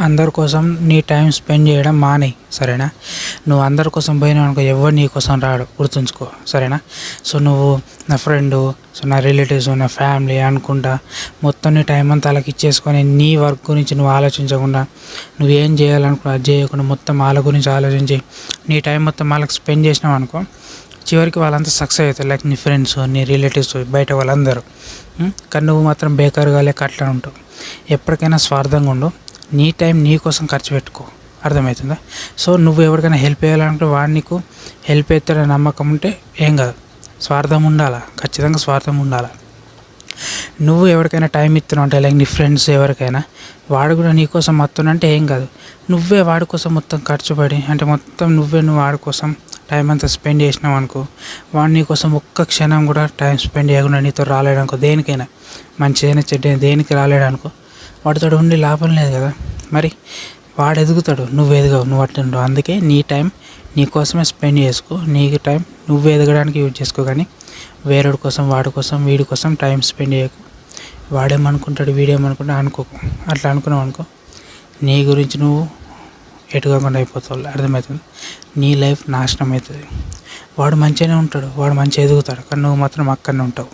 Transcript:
అందరి కోసం నీ టైం స్పెండ్ చేయడం మానేయి సరేనా? నువ్వు అందరి కోసం పోయినావు అనుకో ఎవరు నీ కోసం రాడు గుర్తుంచుకో సరేనా? సో నువ్వు నా ఫ్రెండ్ సో నా రిలేటివ్స్ నా ఫ్యామిలీ అనుకుంటా మొత్తం నీ టైం అంతా వాళ్ళకి ఇచ్చేసుకొని నీ వర్క్ గురించి నువ్వు ఆలోచించకుండా నువ్వేం చేయాలనుకున్నా అది చేయకుండా మొత్తం వాళ్ళ గురించి ఆలోచించి నీ టైం మొత్తం వాళ్ళకి స్పెండ్ చేసినావు అనుకో చివరికి వాళ్ళంతా సక్సెస్ అవుతారు లైక్ నీ ఫ్రెండ్స్ నీ రిలేటివ్స్ బయట వాళ్ళందరూ. కానీ నువ్వు మాత్రం బేకారుగా లేక అట్లా ఉంటావు. ఎప్పటికైనా స్వార్థంగా ఉండు. నీ టైం నీ కోసం ఖర్చు పెట్టుకో. అర్థమవుతుందా? సో నువ్వు ఎవరికైనా హెల్ప్ చేయాలంటే వాడు నీకు హెల్ప్ చేస్తాడని నమ్మకం ఉంటే ఏం కాదు. స్వార్థం ఉండాలా? ఖచ్చితంగా స్వార్థం ఉండాలా? నువ్వు ఎవరికైనా టైం ఇస్తున్నావు అంటే లైక్ నీ ఫ్రెండ్స్ ఎవరికైనా వాడు కూడా నీ కోసం అంటే ఏం కాదు. నువ్వే వాడి కోసం మొత్తం ఖర్చు పడి అంటే మొత్తం నువ్వే నువ్వు వాడి కోసం టైం అంతా స్పెండ్ చేసినావు అనుకో వాడు నీకోసం ఒక్క క్షణం కూడా టైం స్పెండ్ చేయకుండా నీతో రాలేడు అనుకో దేనికైనా. మంచిదైనా చెడ్డ దేనికి రాలేడనుకో వాడితో ఉండి లాభం లేదు కదా. మరి వాడు ఎదుగుతాడు నువ్వు ఎదగవు నువ్వు అట్లా ఉండవు అందుకే నీ టైం నీ కోసమే స్పెండ్ చేసుకో నీకు టైం నువ్వు ఎదగడానికి యూజ్ చేసుకో. కానీ వేరేడి కోసం వాడి కోసం వీడి కోసం టైం స్పెండ్ చేయకు. వాడేమనుకుంటాడు వీడేమనుకుంటాడు అనుకోకు. అట్లా అనుకున్నావు అనుకో నీ గురించి నువ్వు ఎటుగా కాకుండా అయిపోతావు. అర్థమవుతుంది? నీ లైఫ్ నాశనం అవుతుంది. వాడు మంచిగానే ఉంటాడు వాడు మంచిగా ఎదుగుతాడు కానీ నువ్వు మాత్రం అక్కడనే ఉంటావు.